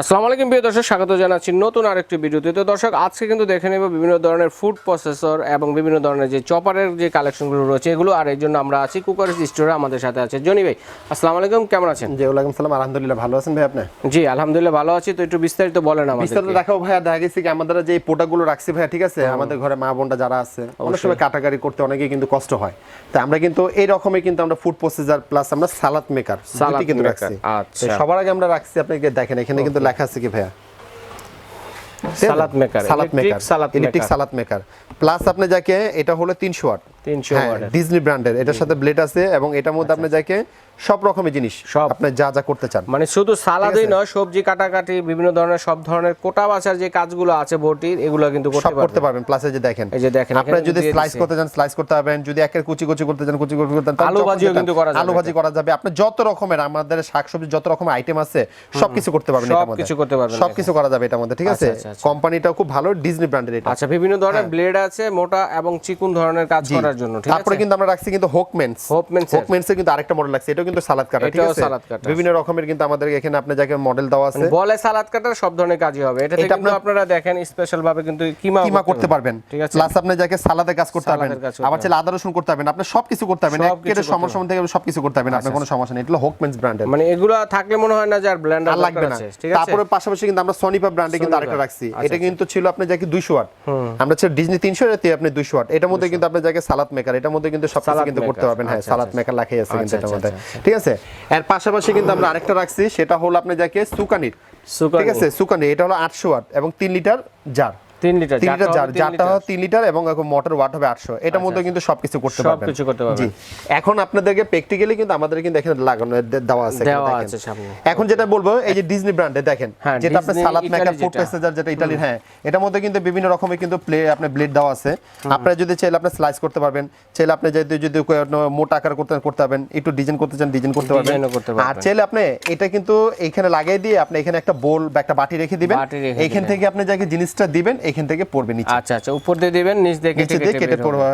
আসসালামু আলাইকুম প্রিয় দর্শক স্বাগত জানাচ্ছি নতুন আরেকটি ভিডিওতে। তো দর্শক আজকে কিন্তু দেখে নেব বিভিন্ন ধরনের ফুড প্রসেসর এবং বিভিন্ন ধরনের যে চপারের যে কালেকশনগুলো রয়েছে এগুলো আর এই জন্য আমরা আছি কুকারের স্টোরে আমাদের সাথে আছে জনি ভাই। আসসালামু আলাইকুম কেমন আছেন? জি ওয়ালাইকুম সালাম আলহামদুলিল্লাহ ভালো আছেন ভাই আপনি? জি আলহামদুলিল্লাহ ভালো আছি। তো একটু বিস্তারিত বলেন বিস্তারিত আমাদের দেখাও ভাইয়া দেখা গেছে কি আমাদের যে প্রোডাক্টগুলো রাখছি ভাইয়া ঠিক আছে আমাদের ঘরে মা বোনটা যারা আছে অনেক সময় কাটাকারি করতে অনেকেই কিন্তু কষ্ট হয়। তাই আমরা কিন্তু এই রকমের কিন্তু আমরা ফুড প্রসেসর প্লাস আমরা সালাদ মেকার সালাদ কিন্তু রাখছি। আচ্ছা। সবার আগে আমরা রাখছি আপনাকে দেখেন এখানে কিন্তু লেখা আছে কি ভাইয়া? Salad maker salad maker electric. Salad maker. Plus আপনি যাকে এটা হলো 300 ওয়াট 300 হ্যাঁ ওয়াটের। ডিজনি ব্র্যান্ডের এটার সাথে ব্লেড আছে এবং এটার মধ্যে আপনি যাকে সব রকমের জিনিস আচ্ছা। সব। আপনি যা যা করতে চান। মানে শুধু সালাদই নয় সবজি কাটাকাটি বিভিন্ন ধরনের সব ধরনের কোটা বাছার যে কাজগুলো আছে বটির এগুলো কিন্তু সব করতে করতে পারবেন। প্লাস যে দেখেন এই যে দেখেন, এখানে যদি স্লাইস করতে চান স্লাইস করতে পারবেন। যদি একের কুচি কুচি করতে চান কুচি কুচি করতে চান আলু ভাজিও কিন্তু করা যাবে আলু ভাজি করা যাবে। আপনি যত রকমের আমাদের শাকসবজি যত রকমের আইটেম আছে সবকিছু করতে পারবেন এটার মধ্যে। সবকিছু করতে পারবেন সবকিছু করা যাবে এটার মধ্যে ঠিক আছে? আচ্ছা, আচ্ছা। কোম্পানিটাও খুব ভালো ডিজনি ব্র্যান্ডের এটা। আচ্ছা বিভিন্ন ধরনের ব্লেড আছে মোটা এবং চিকুন ধরনের কাজ জি। করার জন্য ঠিক তারপরে কিন্তু আমরা রাখছি কিন্তু হোকমেন্স। হোকমেন্স এর। কিন্তু আরেকটা মডেল লাগছে এটাও কিন্তু সালাদ কাটা ঠিক আছে? সালাদ কাটা। বিভিন্ন রকমের কিন্তু আমাদের এখানে আপনি যাকে মডেল দেওয়া আছে। বলে সালাদ কাটার সব ধরনের কাজই হবে। এটা কিন্তু আপনারা দেখেন স্পেশাল ভাবে কিন্তু কিমা কিমা করতে পারবেন। ঠিক আছে? প্লাস আপনি যাকে সালাদে কাজ করতে পারবেন আবার চাইলে আদা রসুন করতে পারবেন আপনি সবকিছু করতে পারবেন। আচ্ছা, সমস্যা থেকে সবকিছু করতে পারবেন আপনার কোনো সমস্যা নেই। এটা হোকমেন্স ব্র্যান্ডের মানে এগুলো থাকলে মনে হয় না যে আর ব্লেন্ডার লাগবে না। ঠিক আছে? তারপরে পাশাপাশি কিন্তু আমরা সনিপা ব্র্যান্ডে কিন্তু আরেকটা রাখছি। এটা কিন্তু ছিল আপনি যাকে 200 ওয়াট। আমরা ছিল ডিজনি 300 এর আপনি 200 ওয়াট। এটার মধ্যে কিন্তু আপনি যাকে সালাদ মেকার এটার মধ্যে কিন্তু সব কিন্তু করতে পারবেন। হ্যাঁ আচ্ছা, সালাদ আচ্ছা, মেকার লেখাই আছে কিন্তু আচ্ছা, এটার মধ্যে। আচ্ছা, ঠিক আছে? এর পাশাপাশি কিন্তু আমরা আরেকটা রাখছি সেটা হলো আপনি যাকে সুকানির। সুকানি। ঠিক আছে? সুকানি এটা হলো 800 ওয়াট এবং তিন litre jar litre litre jar জারটা তিন লিটার। এবং মোটর ওয়াট হবে আটশো। এটার মধ্যে কিন্তু সবকিছু করতে পারবেন। আচ্ছা, সবকিছু করতে পারবেন। জি। এখন আপনাদেরকে প্র্যাকটিক্যালি কিন্তু আমাদের কিন্তু এখানে লাগানো দেওয়া আছে দেওয়া আছে সামনে। এখন যেটা বলব এই যে ডিজনি ব্র্যান্ডে দেখেন হ্যাঁ, যেটা আপনি সালাদ মেকার ফুড প্যাসেঞ্জার যেটা। ইতালির হ্যাঁ এটার মধ্যে কিন্তু বিভিন্ন রকমের কিন্তু প্লে আপনি ব্লেড দেওয়া আছে। আপনারা যদি চাইলে আপনি স্লাইস করতে পারবেন চাইলে আপনি যদি যদি মোটা আকার করতে করতে পারবেন একটু ডিজাইন করতে চান ডিজাইন করতে পারবেন। আর চাইলে আপনি এটা কিন্তু এখানে লাগিয়ে দিয়ে আপনি এখানে একটা বোল বা একটা বাটি রেখে দিবেন। দিবেন। থেকে আপনি যাকে জিনিসটা দিবেন এখান থেকে পড়বে নিচে। আচ্ছা আচ্ছা উপর দিয়ে দিবেন নিচ দিয়ে কেটে কেটে কেটে পড়বে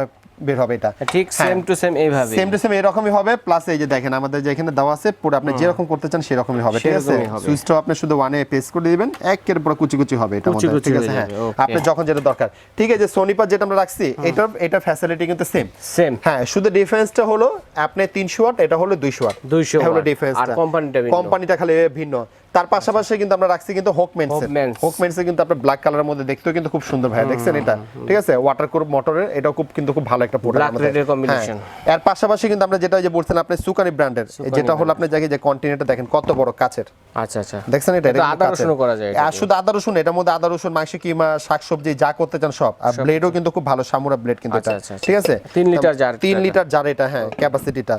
বের হবে এটা। ঠিক সেম টু সেম এইভাবে সেম টু সেম এরকমই হবে প্লাস এই যে দেখেন আমাদের যে এখানে দেওয়া আছে পুরো আপনি যেরকম করতে চান সেরকমই হবে ঠিক আছে? সুইচটা আপনি শুধু ওয়ানে প্রেস করে দিবেন একের পুরো কুচি কুচি হবে এটা কুচি ঠিক আছে? হ্যাঁ আপনি যখন যেটা দরকার। ঠিক আছে সোনিপার যেটা আমরা রাখছি এটা এটা ফ্যাসিলিটি কিন্তু সেম সেম হ্যাঁ শুধু ডিফারেন্সটা হলো আপনি 300 ওয়াট এটা হলো 200 ওয়াট। 200 এটা হলো watt। ডিফারেন্সটা আর কোম্পানিটা। কোম্পানিটা খালি ভিন্ন। তার পাশাপাশি কিন্তু আমরা রাখছি কিন্তু হোকমেন্স কিন্তু আপনার ব্ল্যাক কালারের মধ্যে দেখতেও কিন্তু খুব সুন্দর ভাই দেখছেন এটা? ঠিক আছে? ওয়াটার প্রুফ মোটরের এটাও খুব কিন্তু খুব ভালো একটা প্রোডাক্ট Black এর পাশাপাশি কিন্তু আমরা যেটা যে বলছেন আপনি সুকানি ব্র্যান্ডের যেটা হলো আপনি জায়গায় যে কন্টিনেন্টটা দেখেন কত বড় কাচের। আচ্ছা আচ্ছা। দেখছেন এটা? এটা আদা। রসুনও করা যায় আর শুধু আদা রসুন এটার মধ্যে আদা রসুন মাংস কিমা শাকসবজি যা করতে চান সব। আর ব্লেডও কিন্তু খুব ভালো সামুরা ব্লেড কিন্তু আচ্ছা, এটা। আচ্ছা, আচ্ছা। ঠিক আছে? তিন লিটার জার তিন লিটার জার এটা হ্যাঁ ক্যাপাসিটিটা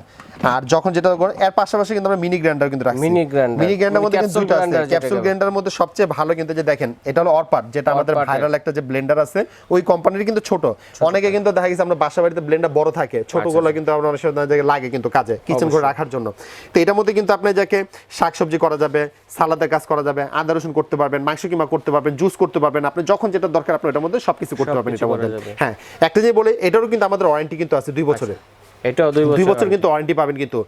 আর যখন যেটা এর পাশাপাশি কিন্তু আমরা মিনি গ্রাইন্ডার কিন্তু রাখছি। মিনি গ্রাইন্ডার মধ্যে মানে কিন্তু capsule দুটো আছে। ক্যাপসুল গ্রাইন্ডারের মধ্যে সবচেয়ে ভালো কিন্তু যে দেখেন এটা হলো অরপাট যেটা আমাদের ভাইরাল একটা যে ব্লেন্ডার আছে ওই কোম্পানির কিন্তু ছোট। অনেকে কিন্তু দেখা গেছে আমরা বাসা বাড়িতে ব্লেন্ডার বড় থাকে আচ্ছা, ছোটগুলো কিন্তু আমরা অনেক সময় লাগে কিন্তু কাজে কিচেন করে রাখার জন্য। তো এটার মধ্যে কিন্তু আপনি যাকে শাকসবজি করা যাবে সালাদের কাজ করা যাবে আদা রসুন করতে পারবেন মাংস কিমা করতে পারবেন জুস করতে পারবেন আপনি যখন যেটা দরকার আপনি এটার মধ্যে সবকিছু করতে পারবেন এটার মধ্যে। হ্যাঁ একটা যে বলে এটারও কিন্তু আমাদের ওয়ারেন্টি কিন্তু আছে দুই বছরের। এটাও দুই দুই বছর কিন্তু ওয়ারেন্টি পাবেন কিন্তু।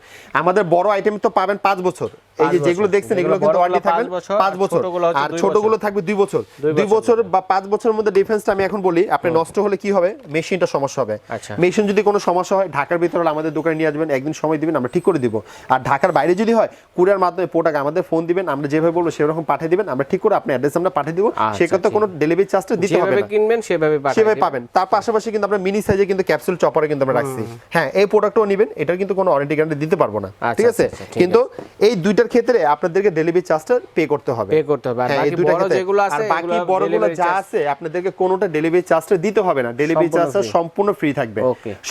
আমাদের বড় আইটেম তো পাবেন পাঁচ বছর। এই যে যেগুলো দেখছেন এগুলো কিন্তু থাকবেন পাঁচ বছর, আর ছোটগুলো থাকবে দুই বছর। দুই বছর বা পাঁচ বছরের মধ্যে ডিফারেন্সটা আমি এখন বলি আপনি নষ্ট হলে কি হবে? মেশিনটা সমস্যা হবে। আচ্ছা। মেশিন যদি কোনো সমস্যা হয় ঢাকার ভিতরে হলে আমাদের দোকানে নিয়ে আসবেন একদিন সময় দিবেন আমরা ঠিক করে দিব। আর ঢাকার বাইরে যদি হয় কুরিয়ার মাধ্যমে প্রোডাক্ট আমাদের ফোন দিবেন আমরা যেভাবে বলব সেরকম পাঠিয়ে দিবেন আমরা ঠিক করে আপনি অ্যাড্রেস আমরা পাঠিয়ে দিব। আচ্ছা, সেক্ষেত্রে কোনো ডেলিভারি চার্জটা দিতে হবে যেভাবে না। কিনবেন সেভাবে সেভাবে পাবেন। তার পাশাপাশি কিন্তু আমরা মিনি সাইজে কিন্তু ক্যাপসুল চপারে কিন্তু আমরা রাখছি। হ্যাঁ এই প্রোডাক্টও নেবেন এটার কিন্তু কোনো ওয়ারেন্টি গ্যারান্টি দিতে পারব না। আচ্ছা, ঠিক আছে? আচ্ছা, আচ্ছা, কিন্তু এই দুইটার ক্ষেত্রে আপনাদেরকে ডেলিভারি চার্জটা পে করতে হবে। Pay করতে হবে। আর হ্যাঁ, বাকি বড় যেগুলো আছে, আর বাকি বড়গুলো যা আছে আপনাদেরকে কোনোটা ডেলিভারি চার্জটা দিতে হবে না। ডেলিভারি চার্জটা সম্পূর্ণ ফ্রি থাকবে।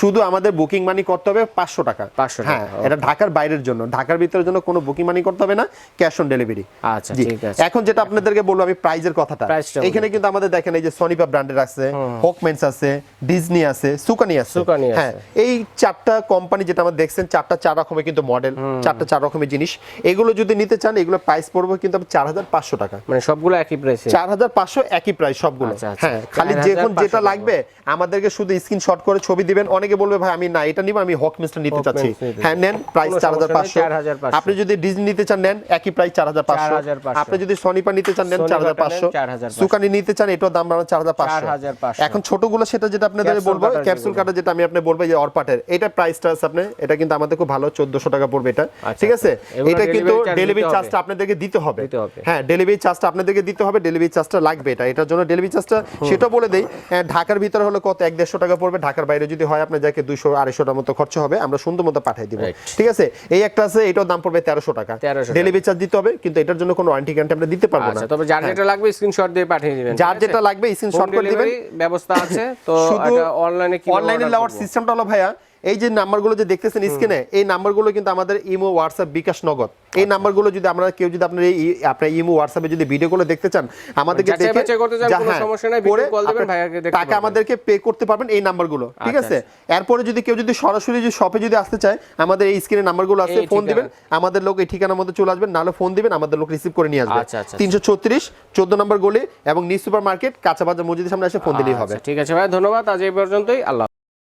শুধু আমাদের বুকিং মানি করতে হবে পাঁচশো টাকা। 500 টাকা, হ্যাঁ এটা ঢাকার বাইরের জন্য। ঢাকার ভিতরের জন্য কোনো বুকিং মানি করতে হবে না ক্যাশ অন ডেলিভারি আচ্ছা ঠিক আছে। এখন যেটা আপনাদেরকে বলব আমি প্রাইজের কথাটা। এখানে কিন্তু আমাদের দেখেন এই যে সনিপা ব্র্যান্ডের আছে হোকমেন্স আছে ডিজনি আছে সুকানি আছে। সুকানি আছে। হ্যাঁ এই চারটা কোম্পানি যেটা আমরা দেখছেন চারটা চার রকমের কিন্তু মডেল চারটা চার রকমের জিনিস। এগুলো এগুলো যদি নিতে চান এগুলো প্রাইস পড়বে কিন্তু চার হাজার পাঁচশো টাকা মানে সবগুলো একই প্রাইসে চার হাজার পাঁচশো একই প্রাইস সবগুলো আচ্ছা, আচ্ছা। হ্যাঁ খালি 4,500 যখন যেটা লাগবে আমাদেরকে শুধু স্ক্রিনশট করে ছবি দিবেন অনেকে বলবে ভাই আমি না এটা নিব আমি হক মিস্টার নিতে চাচ্ছি হ্যাঁ নেন প্রাইস চার হাজার পাঁচশো নেই, 4,500 আপনি যদি ডিজনি নিতে চান নেন একই প্রাইস চার হাজার পাঁচশো 4,500 আপনি যদি সনিপা নিতে চান নেন চার হাজার পাঁচশো 4,500 সুকানি নিতে চান এটাও দাম বাড়ানো চার হাজার পাঁচশো 4,500 এখন ছোটগুলো সেটা যেটা আপনাদের বলব ক্যাপসুল কাটা যেটা আমি আপনি বলব যে অরপাটের এটা প্রাইসটা আছে আপনি এটা কিন্তু আমাদের খুব ভালো চোদ্দশো টাকা পড়বে এটা আচ্ছা, ঠিক আছে আচ্ছা। এটা কিন্তু charge ডেলিভারি চার্জটা আপনাদেরকে দিতে হবে। হ্যাঁ ডেলিভারি চার্জটা আপনাদেরকে দিতে হবে ডেলিভারি চার্জটা লাগবে এটা এটার জন্য ডেলিভারি চার্জটা সেটা বলে দেই হ্যাঁ, ঢাকার ভিতরে হলে কত? এক দেড়শো টাকা পড়বে ঢাকার বাইরে যদি হয় আপনার যাকে দুইশো আড়াইশোটার মতো খরচ হবে আমরা সুন্দর মতো পাঠিয়ে দিব। ঠিক আছে? এই একটা আছে এটার দাম পড়বে তেরোশো টাকা। 1300 টাকা। ডেলিভারি চার্জ দিতে হবে কিন্তু এটার জন্য কোনো ওয়ারেন্টি গ্যারান্টি আমরা দিতে পারব না। আচ্ছা তবে যার যেটা লাগবে স্ক্রিনশট দিয়ে পাঠিয়ে দিবেন যার যেটা লাগবে স্ক্রিনশট করে দিবেন। ব্যবস্থা আছে তো এটা অনলাইনে কি অনলাইনে নেওয়ার সিস্টেমটা হলো ভাইয়া এই যে নাম্বারগুলো যে দেখতেছেন স্ক্রিনে এই নাম্বারগুলো কিন্তু আমাদের ইমো হোয়াটসঅ্যাপ বিকাশ নগদ। আচ্ছা। এই নাম্বারগুলো যদি আমরা কেউ যদি আপনার এই আপনার ইমো হোয়াটসঅ্যাপে যদি ভিডিওগুলো দেখতে চান আমাদেরকে দেখে কোনো হ্যাঁ, সমস্যা নাই, করে call দিবেন, ভাইয়াকে দেখতে টাকা আমাদেরকে পে করতে পারবেন এই নাম্বারগুলো ঠিক আচ্ছা, আছে এরপরে যদি কেউ যদি সরাসরি যদি শপে যদি আসতে চায় আমাদের এই স্ক্রিনে নাম্বারগুলো আছে ফোন। দিবেন আমাদের লোক এই ঠিকানার মধ্যে চলে আসবেন নাহলে ফোন দিবেন আমাদের লোক রিসিভ করে নিয়ে আসবে। আচ্ছা, আচ্ছা, তিনশো ছত্রিশ চোদ্দ নম্বর গলি এবং নিউ সুপার মার্কেট কাঁচা বাজার মসজিদের সামনে এসে ফোন দিলেই হবে। আচ্ছা, ঠিক আছে ভাই ধন্যবাদ। আজ এই পর্যন্তই আল্লাহ